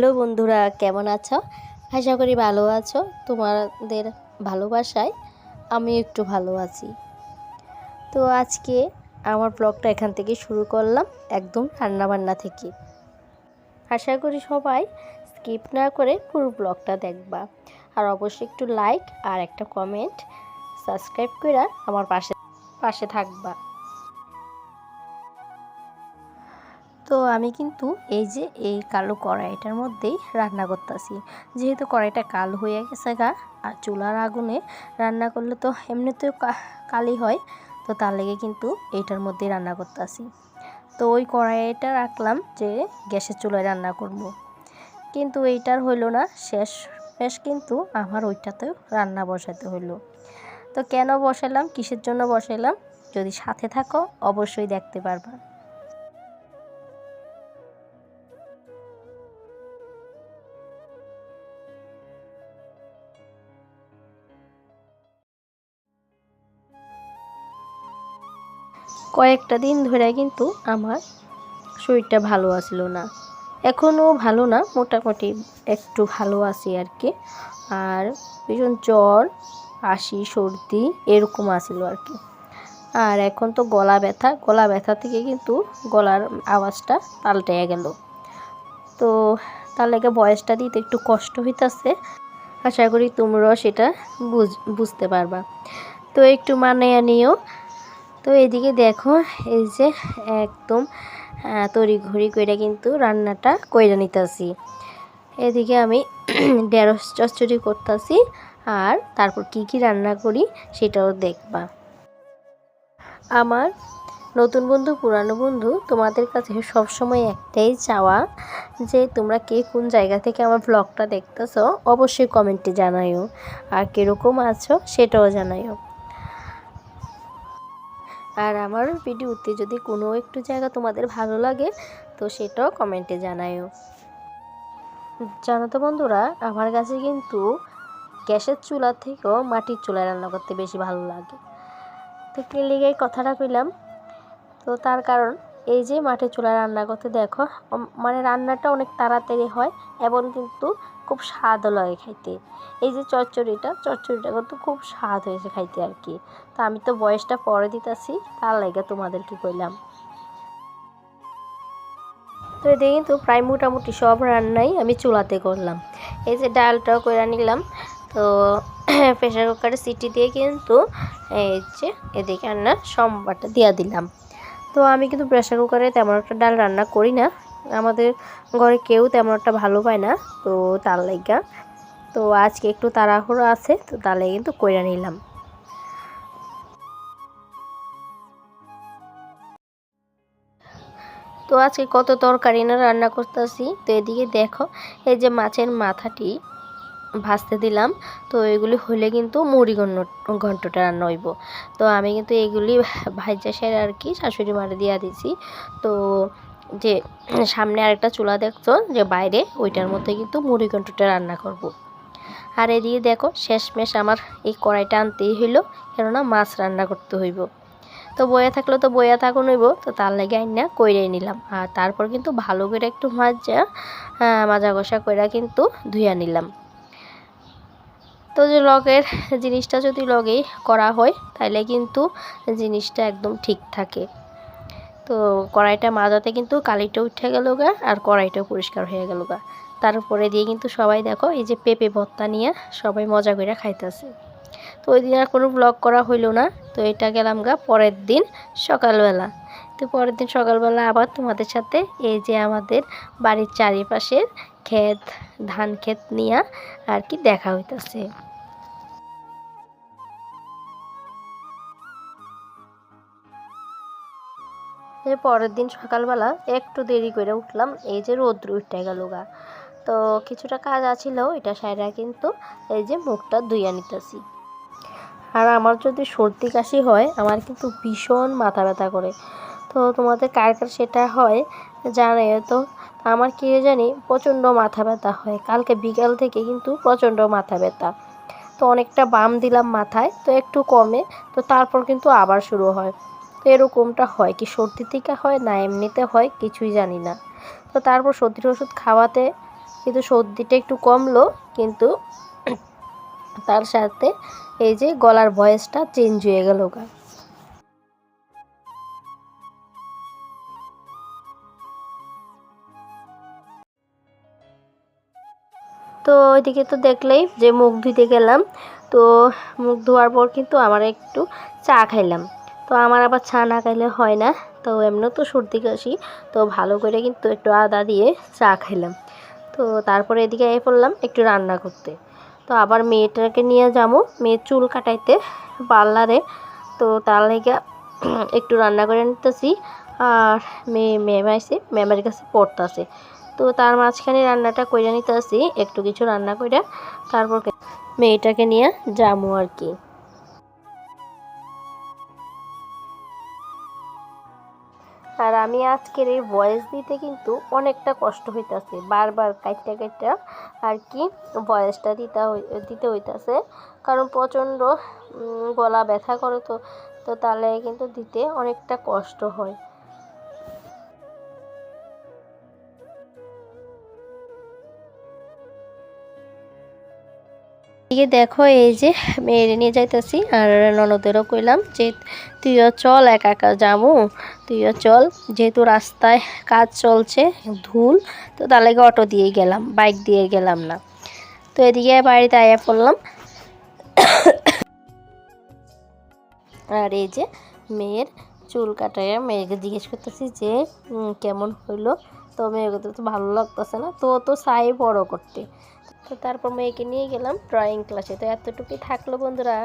Hello বন্ধুরা, কেমন আছো? আশা করি ভালো আছো। তোমাদের ভালোবাসায় আমি একটু ভালো আছি। তো আজকে আমার ব্লগটা এখান থেকে শুরু করলাম একদম রান্নাবান্না থেকে। আশা করি সবাই স্কিপ না করে পুরো ব্লগটা দেখবা। আর অবশ্যই একটু লাইক আর একটা কমেন্ট সাবস্ক্রাইব করে আমার পাশে পাশে থাকবা। তো আমি কিন্তু এই যে এই কালো কড়াইটার মধ্যেই রান্না করতেছি। যেহেতু কড়াইটা কালো হয়ে গেছে গা, আর চুলার আগুনে রান্না করলে তো এমনিতেও কালি হয়, তো তার লেগে কিন্তু এইটার মধ্যেই রান্না করতেছি। তো ওই কড়াইটা রাখলাম যে গ্যাসের চুলায় রান্না করব। কিন্তু এইটার হইল না, শেষ শেষ কিন্তু আমার ওইটাতেও রান্না বসাতে হইল। তো কেন বসালাম কিসের জন্য বসালাম যদি সাথে থাকো অবশ্যই দেখতে পারবা। কয়েকটা দিন ধরে কিন্তু আমার শরীরটা ভালো আসলো না। এখনও ভালো না, মোটামুটি একটু ভালো আছি আর কি। আর ভীষণ জ্বর কাশি সর্দি এরকম আসলো আর কি। আর এখন তো গলা ব্যথা গলা ব্যথা থেকে কিন্তু গলার আওয়াজটা পাল্টে গেল। তো তার লেগে বয়সটা দিতে একটু কষ্ট হইতেছে। আশা করি তোমরাও সেটা বুঝ, বুঝতে পারবা। তো একটু মানাইয়া নিও। তো এদিকে দেখো, এই যে একদম তড়ি ঘড়ি করে কিন্তু রান্নাটা কইরা নিতেছি। এদিকে আমি ঢেঁড়স চচ্চড়ি করতেছি আর তারপর কি কি রান্না করি সেটাও দেখবা। আমার নতুন বন্ধু, পুরানো বন্ধু, তোমাদের কাছে সবসময় একটাই চাওয়া যে তোমরা কে কোন জায়গা থেকে আমার ব্লগটা দেখতেছো, অবশ্যই কমেন্টে জানাইও আর কীরকম আছো সেটাও জানাইও আর আমার ভিডিওতে যদি কোনো একটু জায়গা তোমাদের ভালো লাগে, তো সেটাও কমেন্টে জানায়ও। জানো তো বন্ধুরা, আমার কাছে কিন্তু গ্যাসের চুলা থেকেও মাটির চুলায় রান্না করতে বেশি ভালো লাগে। তো কে লেগে কথাটা কইলাম। তো তার কারণ এই যে মাটির চুলা রান্না করতে দেখো মানে রান্নাটা অনেক তাড়াতাড়ি হয় এবং কিন্তু খুব স্বাদও লাগে খাইতে। এই যে চচ্চড়িটা চচ্চড়িটা কিন্তু খুব স্বাদ হয়েছে খাইতে আর কি। তো আমি তো বয়সটা পরে দিতেছি, তার লাগে তোমাদেরকে কইলাম। তো এদিকে কিন্তু প্রায় মোটামুটি সব রান্নাই আমি চুলাতে করলাম। এই যে ডালটাও করে নিলাম। তো প্রেশার কুকারে সিটি দিয়ে কিন্তু এই যে এদিকে রান্না সোমবারটা দিয়ে দিলাম। তো আমি কিন্তু প্রেশার কুকারে তেমন একটা ডাল রান্না করি না। আমাদের ঘরে কেউ তেমন একটা ভালো পায় না, তো তার লাইগা। তো আজকে একটু তাড়াহুড়ো আছে, তো তাহলে কিন্তু কইরা নিলাম। তো আজকে কত তরকারি না রান্না করতেছি, তো এদিকে দেখো, এই যে মাছের মাথাটি। ভাজতে দিলাম। তো এগুলি হলে কিন্তু মুড়ি ঘন্টটা রান্না হইব তো আমি কিন্তু এগুলি ভাজা সেরে আর কি শাশুড়ি মারে দিয়া দিছি। তো যে সামনে আরেকটা চুলা দেখছ যে বাইরে, ওইটার মধ্যে কিন্তু মুড়ি ঘন্টটা রান্না করব। আর এদিকে দেখো শেষমেশ আমার এই কড়াইটা আনতেই হইল, কেননা মাছ রান্না করতে হইব। তো বয়ে থাকলে তো বইয়া থাকুন হইব, তো তার লাগে আইনা কইরে নিলাম। আর তারপর কিন্তু ভালো করে একটু মাজা মাজা কষা কইরা কিন্তু ধুইয়া নিলাম। তো যে লগের জিনিসটা যদি লগেই করা হয় তাহলে কিন্তু জিনিসটা একদম ঠিক থাকে। তো কড়াইটা মাজাতে কিন্তু কালিটা উঠে গেল গা, আর কড়াইটাও পরিষ্কার হয়ে গেল গা। তারপরে দিয়ে কিন্তু সবাই দেখো, এই যে পেঁপে ভত্তা নিয়ে সবাই মজা করে খাইতেছে। তো ওই দিন আর কোনো ব্লগ করা হইল না, তো এটা গেলাম গা পরের দিন সকালবেলা। তো পরের দিন সকালবেলা আবার তোমাদের সাথে এই যে আমাদের বাড়ির চারিপাশের ক্ষেত, ধান ক্ষেত নিয়ে আর কি দেখা হইতেছে। যে পরের দিন সকালবেলা একটু দেরি করে উঠলাম, এই যে রোদ্র উঠে গেল গা। তো কিছুটা কাজ আছিল, এটা সাইরা কিন্তু এই যে মুখটা ধুইয়া নিতেছি। আর আমার যদি সর্দি কাশি হয়, আমার কিন্তু ভীষণ মাথা ব্যথা করে। তো তোমাদের কার কার সেটা হয় জানে তো আমার কি জানি প্রচণ্ড মাথা ব্যথা হয়। কালকে বিকাল থেকে কিন্তু প্রচণ্ড মাথা ব্যথা। তো অনেকটা বাম দিলাম মাথায়, তো একটু কমে, তো তারপর কিন্তু আবার শুরু হয়। এরকমটা হয় কি, সর্দি থেকে হয় না এমনিতে হয় কিছুই জানি না। তো তারপর সর্দির ওষুধ খাওয়াতে কিন্তু সর্দিটা একটু কমলো, কিন্তু তার সাথে এই যে গলার ভয়েসটা চেঞ্জ হয়ে গেল গা। তো ওইদিকে তো দেখলেই যে মুখ ধুইতে গেলাম, তো মুখ ধোয়ার পর কিন্তু আমার একটু চা খাইলাম। তো আমার আবার চা না খাইলে হয় না। তো এমনিও তো সর্দি কাশি, তো ভালো করে কিন্তু একটু আদা দিয়ে চা খাইলাম। তো তারপরে এদিকে এ পড়লাম একটু রান্না করতে। তো আবার মেয়েটাকে নিয়ে যাব মেয়ের চুল কাটাইতে পার্লারে। তো তার লেগে একটু রান্না করে নিতেছি। আর মেয়ে ম্যাম আইসে ম্যামের কাছে পড়তেছে। তো তার মাঝখানে রান্নাটা কইরা নিতেছি, একটু কিছু রান্না কইরা তারপর মেয়েটাকে নিয়ে যাব আর কি। আর আমি আজকের এই ভয়েস দিতে কিন্তু অনেকটা কষ্ট হইতেছে, বারবার কাইটা কাইটা আর কি ভয়েসটা দিতে দিতে হইতেছে। কারণ প্রচণ্ড গলা ব্যথা করে তো তো তাহলে কিন্তু দিতে অনেকটা কষ্ট হয়। এদিকে দেখো, এই যে মেয়েরে নিয়ে যাইতেছি, আর ননদেরও কইলাম যে, তুইও চল একা একা যাব, তুইও চল। যেহেতু রাস্তায় কাজ চলছে, ধুল, তো তার লাগে অটো দিয়ে গেলাম, বাইক দিয়ে গেলাম না। তো এদিকে বাড়িতে আয়া পড়লাম। আর এই যে মেয়ের চুল কাটাইয়া মেয়েকে জিজ্ঞেস করতেছি যে কেমন হইল? তো মেয়েকে তো ভালো লাগতেছে না, তো তো চাই বড় করতে। তো তারপর মেয়েকে নিয়ে গেলাম ড্রয়িং ক্লাসে তো এতটুকুই থাকল বন্ধুরা।